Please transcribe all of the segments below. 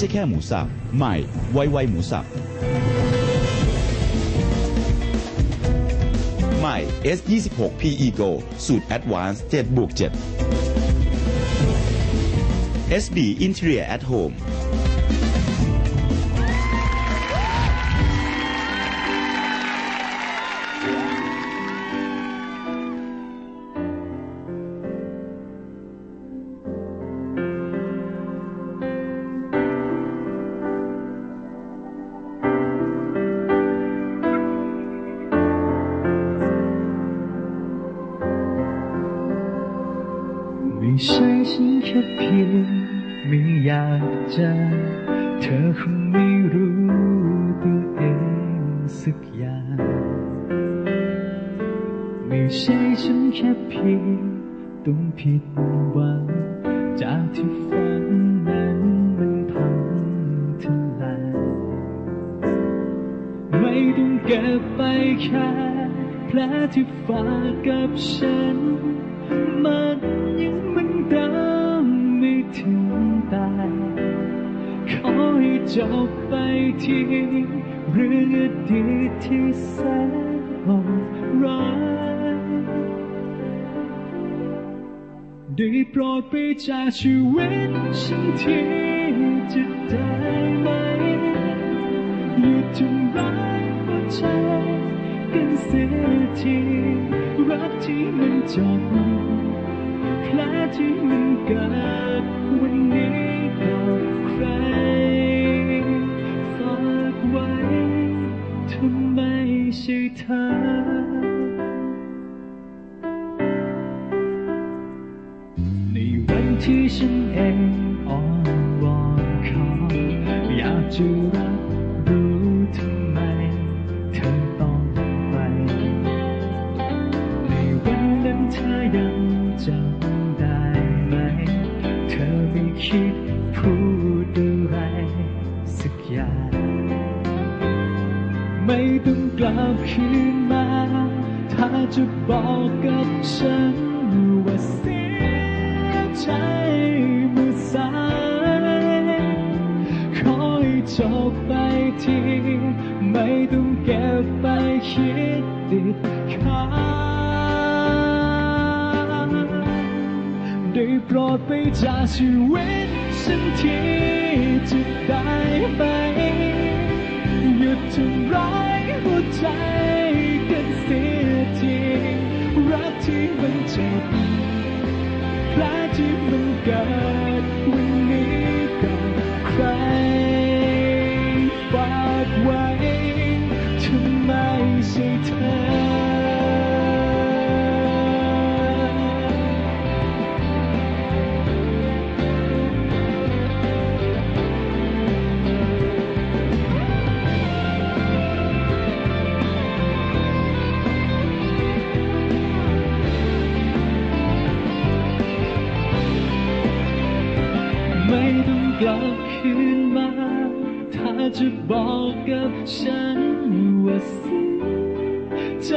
ใช่แค่หมูสับ ใหม่ไวไวหมูสับ ใหม่ S26 PE Go สูตร Advanced 7บวก7 SB Interior at Home เพียงไม่อยากจะเธอคงไม่รู้ตัวเองสักอย่างไม่ใช่ฉันแค่เพียงต้องผิดหวังจากที่ฝันนั้นมันพังทลายไม่ต้องเก็บไปแค่แผลที่ฝากกับฉันมันยังมันดำไม่ ถึงตายขอให้จบไปทีเรื่องอดีตที่แสนโหดร้ายได้โปรดไปจากชีวิตฉันทีจะได้ไหมหยุดทำร้ายหัวใจกันเสียทีรักที่มันจบ แผลที่มันเกิดวันนี้กับใครฝากไว้ทำไมใช่เธอในวันที่ฉันเองอ่อนวอนขออยากจะรับ คิดพูดอะไรสักอย่างไม่ต้องกลับคืนมา ถ้าจะบอกกับฉันว่าเสียใจเมื่อสายขอให้จบไปที ไม่ต้องเก็บไปคิด โปรดไปจากชีวิตฉันทีจะได้ไหมหยุดทำร้ายหัวใจกันเสียทีรักที่มันเจ็บแผลที่มันเกิดวันนี้ จะบอกกับฉันว่าเสียใจ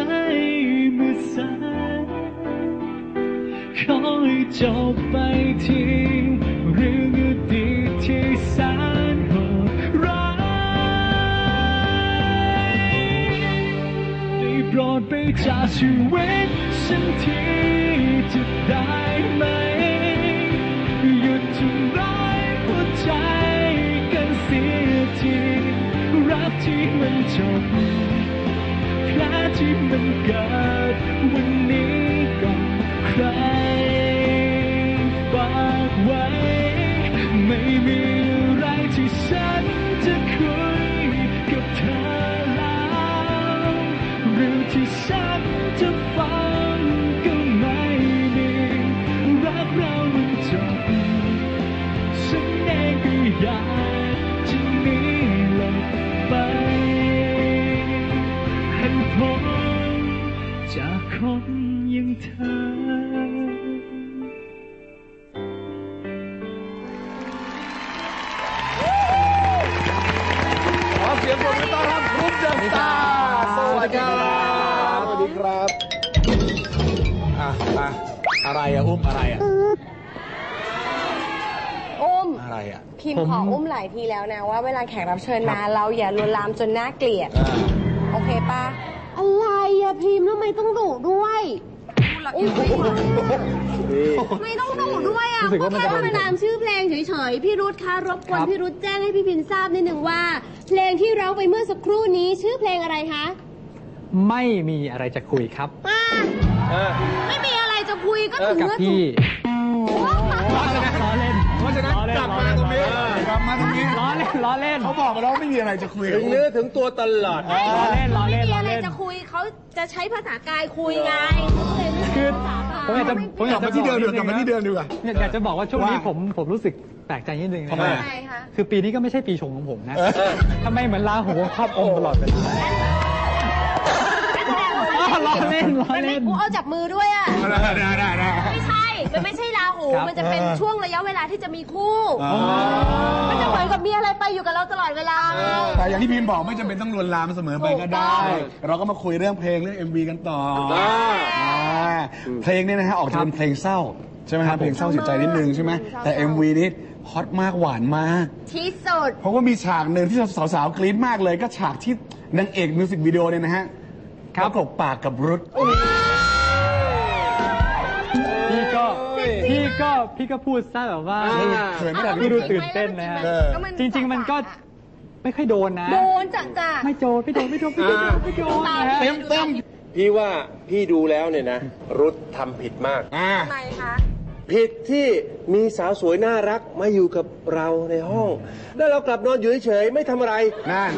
เมื่อสายขอให้จบไปทีเรื่องอดีตที่แสนโหดร้ายได้โปรดไปจากชีวิตฉันทีจะได้ไหม กิดวันนี้กับใครฝากไว้ ไม่มีอะไรที่ฉันจะคุยกับเธอแล้วเรื่องที่ฉันจะฟังก็ไม่มีรักเรามันจบฉันเองก็อยากจะหนีหลบไปให้พ้น คนอย่างเธอ ขอเสียงปรบมือต้อนรับกรุ๊ปเดอะสตาร์สวัสดีครับสวัสดีครับอะอะอะไรอะอุ้มอะไรอะอุ้ม อะไรอะ พิมผพ์มขออุ้มหลายทีแล้วนะว่าเวลาแขกรับเชิญมา เราอย่าลวนลามจนน่าเกลียดโอเคปะ อะไรอะพิมพ์ทำไมต้องดุด้วยอุ้ยไม่ต้องดุด้วยอะรู้สึกก็ว่ามันแค่จะประนามชื่อเพลงเฉยๆ พี่รุธคะรบกวนครับพี่รุธแจ้งให้พี่พินทราบนิดนึงว่า เพลงที่ร้องไปเมื่อสักครู่นี้ชื่อเพลงอะไรคะไม่มีอะไรจะคุยครับ อ่าไม่มีอะไรจะคุยก็ถึงกับเมื่อพี่ล้อเล่นล้อเล่น เพราะฉะนั้นกลับมาตรงนี้ กลับมาตรงนี้ ล้อเล่นล้อเล่นเขาบอกมาแล้วว่าไม่มีอะไรจะคุยถึงเนื้อถึงตัวตลอดล้อเล่นล้อไม่เล่นมีล้ออะไรเล่นจะคุยเขาจะใช้ภาษากายคุยไงคือผมอยากจะผมอยากกลัจะบมาที่เดิมดีกว่ากลับมาที่เดิมดีกว่าอยากจะบอกว่าช่วงนี้ว่าผมผมรู้สึกแปลกใจนิดนึงนะทำไมใช่คะคือปีนี้ก็ไม่ใช่ปีชงของผมนะเออทำไมเหมือนลาหูครอบองค์ตลอดเวลาอ๋อล้อเล่นล้อมันไม่เล่นกูเอาจับมือด้วยอะได้ได้ได้ได้ไม่ใช่ มันไม่ใช่ราหูครับมันจะเป็นเออช่วงระยะเวลาที่จะมีคู่อ๋อมันจะ เหมือนกับมีอะไรไปอยู่กับเราตลอดเวลาไง แต่อย่างที่พีนบอกไม่จำเป็นต้องลวนลามเสมอไปก็ได้ เราก็มาคุยเรื่องเพลงเรื่อง MV กันต่ออ่าอ่าเพลงเนี่ยนะฮะออกจะเป็นเพลงเศร้าใช่ไหมครับเพลงเศร้าเสียใจนิดนึงใช่ไหมแต่ MV นี้ฮอตมากหวานมาก ที่สุด เพราะว่ามีฉากหนึ่งที่สาวๆกรี๊ดมากเลย ก็ฉากที่นางเอกมิวสิกวิดีโอเนี่ยนะฮะครับประกบปากกับรุด พี่ก็พี่ก็พูดซะแบบว่าอ่า เขินไม่ได้พี่ดูตื่นเต้นนะฮะเออก็มันจริงๆมันก็ไม่ค่อยโดนนะ โดนจ้ะจ้ะไม่โดนไม่โดนไม่โดนไม่โดนไม่โดนนะฮะ เต็มเต็มพี่ว่าพี่ดูแล้วเนี่ยนะ รุธทำผิดมาก อ่า ทำไมคะ ผิดที่มีสาวสวยน่ารักมาอยู่กับเราในห้อง แล้วเรากลับนอนอยู่เฉยๆไม่ทำอะไร นั่น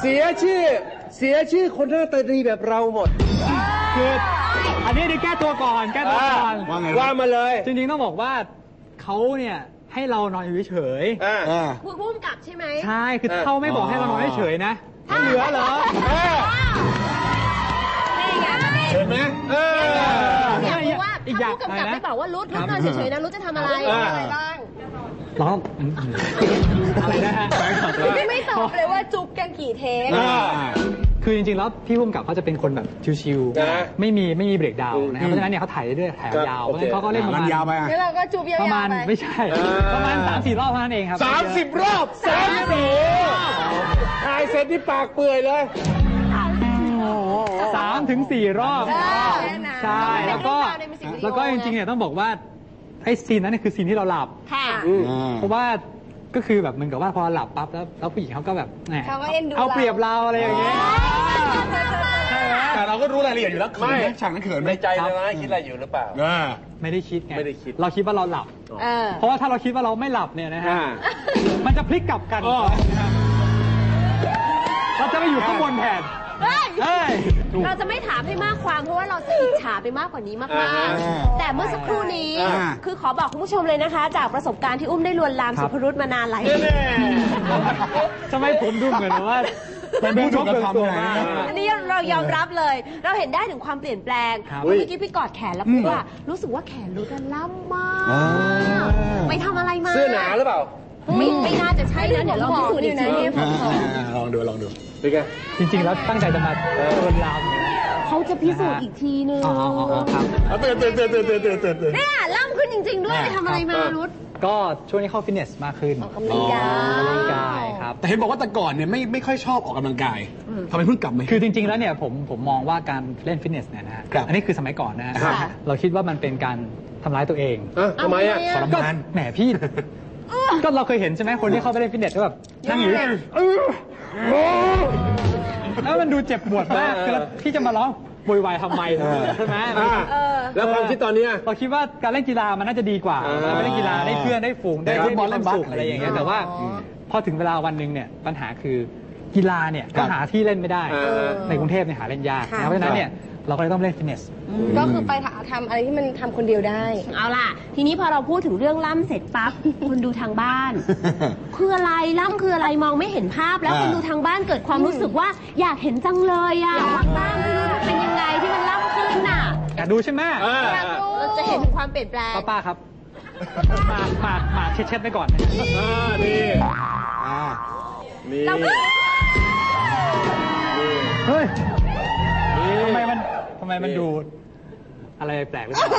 เสียชื่อ เสียชื่อคนหน้าตาดีแบบเราหมด คือ อันนี้เดี๋ยวแก้ตัวก่อน แก้ตัวก่อน ว่าไงว่ามาเลยจริงๆต้องบอกว่าเขาเนี่ยให้เรานอนอยู่เฉยอ่า อ่าพูดพุ่มกลับใช่ไหมๆใช่ คือเออเขาไม่บอกให้เรานอนเฉยๆนะถ้าเหลือเหรอนี่ไงประเด็น เห็นไหมเออ อยากรู้ว่าอีกอถ้าย่างผู้กำกับอะไรนะ ไม่บอกว่ารุดรุดนอนเฉยๆนะรุดจะทำอะไรอ่าอะไรบ้าง ร้องอืมอืมอะไรนะฮะ ไม่ตอบเลยว่าจุ๊บกันกี่เทค อ่า คือจริงๆแล้วพี่พุ่มกับเขาจะเป็นคนแบบชิวนะ ๆไม่มีไม่มีเบรกดาวน์นะครับอืมเพราะฉะนั้นเนี่ยเขาถ่ายเรื่อยๆถ่ายยาวๆเพครับราะฉะนั้นเขาก็เล่นประรัมานณยาวไปอะ แล้วเราก็จุ๊บยาวประมาณๆไป ไม่ใช่อ่าประมาณสามสี่รอบเท่านั้นเองครับ สามสิบรอบสามสีถ่ายเสร็จที่ปากเปื่อยเลย สามถึงสี่รอบ เออแค่นั้นใช่ แล้วก็ในมิวสิกวิดีโอ แล้วก็จริงๆเนี่ยต้องบอกว่าไอ้ซีนนั้นเนี่ยคือซีนที่เราหลับ ค่ะ เพราะว่า ก็คือแบบเหมือนกับว่าพอหลับปั๊บแล้วแล้วผู้หญิงเขาก็แบบแหมเขาก็เอ็นดูเอาเรา เปรียบเราอะไรอย่างเงี้ย ใช่ไหมแต่เราก็รู้รายละเอียดอยู่แล้วเขินไหมฉากนั้นเขินไหมในใจนะนะคิดอะไรอยู่หรือเปล่า อ่า ไม่ได้คิดไงไม่ได้คิด เราคิดว่าเราหลับ เออ เพราะว่าถ้าเราคิดว่าเราไม่หลับเนี่ยนะฮะ อ่า มันจะพลิกกลับกัน เราจะไปอยู่ข้างบนแทน เฮ้ยเอ้ยถูกเราจะไม่ถามให้มากความเพราะว่าเราจะอิจฉาไปมากกว่านี้มากอ่าๆ แต่เมื่อสักครู่นี้ อ่า คือขอบอกคุณผู้ชมเลยนะคะ จากประสบการณ์ที่อุ้มได้ลวนลามครับสุภรุตมานานหลายปีทำไมผมดูเหมือนว่าเป็นผู้ถูกกระทำตัวไงมากอันนี้เรายอมรับเลย เราเห็นได้ถึงความเปลี่ยนแปลงครับ เมื่อกี้พี่กอดแขนแล้วพูดว่า รู้สึกว่าแขนรุดล่ำมากอ่าไปทำอะไรมา เสื้อหนาหรือเปล่า ไม่ไม่น่าจะใช่นะเดี๋ยวเราพิสูจน์อีกทีอ่าลองดูลองดูเป็นไง จริง ๆ แล้วตั้งใจจะมาโดนลามอยู่นะเขาจะพิสูจน์อีกทีนึงอ๋ออ๋ออ๋อครับ เอาตื่นตื่นตื่นตื่นตื่นตื่นตื่นตื่นเนี่ยล่ำขึ้นจริง ๆ ด้วยไปทำอะไรมารุดก็ช่วงนี้เข้าฟิตเนสมากขึ้นออกกำลังกาย ออกกำลังกายครับ แต่เห็นบอกว่าแต่ก่อนเนี่ยไม่ไม่ค่อยชอบออกกำลังกายทำไมเพิ่งกลับมา คือจริง ๆ แล้วเนี่ยผมผมมองว่าการเล่นฟิตเนสเนี่ยนะฮะ ครับอันนี้คือสมัยก่อนนะฮะครับเราคิดว่ามันเป็นการทำร้ายตัวเองอะทำไมอะ ทรก็มานแหมพี่ ก็เราเคยเห็นใช่ไหมคนที่เข้าไปเล่นฟิตเนสก็แบบนั่งอยู่แล้วมันดูเจ็บปวดมากคือแล้วพี่จะมาร้องโวยวายทำไมใช่ไหมอ่าแล้วความคิดตอนเนี้ย เราคิดว่าการเล่นกีฬามันน่าจะดีกว่าอ่าเราไปเล่นกีฬาได้เพื่อนได้ฝูงได้ได้ฟุตบอลได้มีเล่นบาสความสุขอะไรอย่างเงี้ยอะไรอย่างเงี้ยแต่ว่าพอถึงเวลาวันหนึ่งเนี่ยปัญหาคือกีฬาเนี่ยครัก็บหาที่เล่นไม่ได้อ่าในกรุงเทพเนี่ยหาเล่นยากค่ะนะเพราะฉะนั้นเนี่ย เราก็เลยต้องเล่นฟิตเนส ก็คือไปทำอะไรที่มันทำคนเดียวได้ เอาล่ะ ทีนี้พอเราพูดถึงเรื่องล่ำเสร็จปั๊บคนดูทางบ้าน คืออะไรล่ำคืออะไรมองไม่เห็นภาพ แล้วอ่าคนดูทางบ้านเกิดความรู้สึกว่าอยากเห็นจังเลยอะว่าล่ำคือมันเป็นยังไงที่มันล่ำขึ้นน่ะอยากดูใช่ไหมอ่าอยากรู้เราจะเห็นถึงความเปลี่ยนแปลง ป้าป้าครับหมากหมากหมากเช็ดๆไปก่อนอ่านี่อ่านี่เราก็เฮ้ยทำไมมันทำไมมันดูอะไรแปลกหรือเปล่า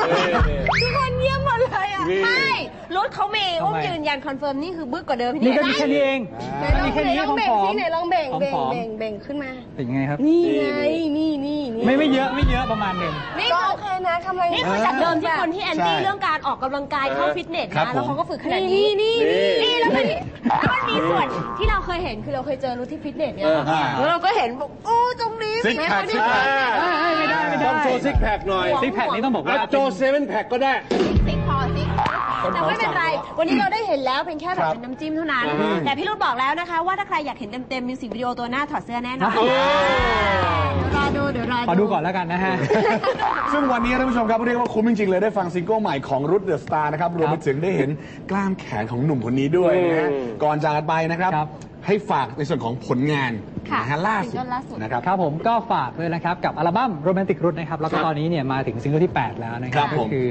ทุกคนเยี่ยมหมดเลยอะ นี่ไม่รุดเขามีทำไม อุ้มยืนยันคอนเฟิร์มนี่คือบึกกว่าเดิมนี่ก็มีแค่นี้เองไหนลมีองแค่ไหนนี้ลองของเบ่งผอสิมไหนลองเบ่งเบ่งผอมเบ่งเบ่งขึ้นมาเป็นยังไงครับ นี่ไง นี่นี่นี่ ไม่ไม่เยอะไม่เยอะประมาณหนึ่ง นี่ก็โอเคนะกำลังนี่คือจากเดิมที่คนที่แอนตี้ใช่เรื่องการออกกำลังกายเข้าฟิตเนสครับนะผมแล้วเขาก็ฝึกขนาดนี้นี่นี่นี่แล้วมันแล้วมันมีส่วนที่เราเคยเห็นคือเราเคยเจอรู้ที่ฟิตเนสเนี่ย อ่า แล้วเราก็เห็นบอกโอ้ตรงนี้ซิกแพคไม่ซิกแพค ไม่ได้ไม่ได้ ต้องโชว์ซิกแพคหน่อยซิกแพคนี้ต้องบอกว่าอะโจเซเว่นแพคก็ได้ซิกพอซิก แต่ไม่เป็นไร วันนี้เราได้เห็นแล้วเป็นแค่แบบเป็นน้ำจิ้มเท่านั้นอ่าฮะแต่พี่รุ่บอกแล้วนะคะ ว่าถ้าใครอยากเห็นเต็มๆมิวสิกวิดีโอตัวหน้าถอดเสื้อแน่นอนโอ้เดี๋ยวรอดูเดี๋ยวรอขอดู ก่อนแล้วกันนะฮะ ซึ่งวันนี้ท่านผู้ชมครับเรียกว่าคุ้มจริงๆเลยได้ฟังซิงเกิลใหม่ของรุ t เดอะสตาร์นะครับรวมไปถึงได้เห็นกล้ามแขนของหนุ่มคนนี้ด้วยนะฮะอืม ก่อนจากกันไปนะครับ ครับ ให้ฝากในส่วนของผลงานค่ะนะฮะล่าสุดซิงเกิลล่าสุด นะครับ ครับผมก็ฝากเลยนะครับ กับอัลบั้มโรแมนติกรุ t นะครับ แล้วก็ตอนนี้เนี่ยมาถึงซิงเกิลที่ 8 แล้วนะคครัรับบ ผม ก็คือ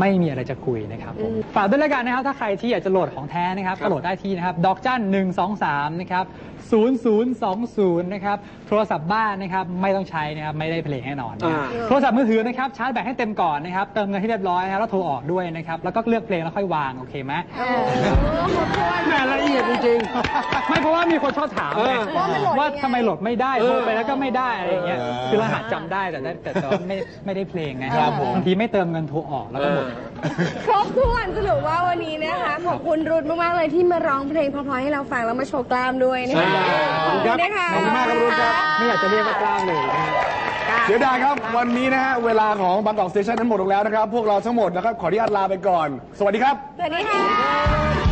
ไม่มีอะไรจะคุยนะครับผมฝากด้วยแล้วกันนะครับถ้าใครที่อยากจะโหลดของแท้นะครับก็โหลดได้ที่นะครับดอกจันหนึ่งสองสามนะครับศูนย์ศูนย์สองศูนย์นะครับโทรศัพท์บ้านนะครับไม่ต้องใช้นะครับไม่ได้เพลงแน่นอนนะครับอ่าโทรศัพท์มือถือนะครับชาร์จแบตให้เต็มก่อนนะครับเติมเงินให้เรียบร้อยนะครับแล้วโทรออกด้วยนะครับแล้วก็เลือกเพลงแล้วค่อยวางโอเคไหมแม่ละเอียดจริงไม่เพราะว่ามีคนชอบถามไงเออว่าทำไมโหลดไม่ได้เออโทรไปแล้วก็ไม่ได้อะไรอย่างเงี้ยเออคือรหัสจำได้แต่ได้แต่แต่ว่าไม่ไม่ได้เพลงไงครับผมบางทีไม่เติมเงินโทรออกแล้วก็หมด ครบถ้วนสรุปว่าวันนี้นะคะขอบคุณรุดมากๆเลยที่มาร้องเพลงเพราะๆให้เราฟังแล้วมาโชว์กล้ามด้วยนะคะใช่ขอบคุณครับนะคะขอบคุณมากครับรุดครับไม่อยากจะเรียกว่ากล้ามเลยนะฮะเสียดายครับ วันนี้นะฮะ เวลาของบางกอกสเตชันนั้นหมดลงแล้วนะครับ พวกเราทั้งหมดนะครับ ขออนุญาตลาไปก่อน สวัสดีครับ สวัสดีค่ะ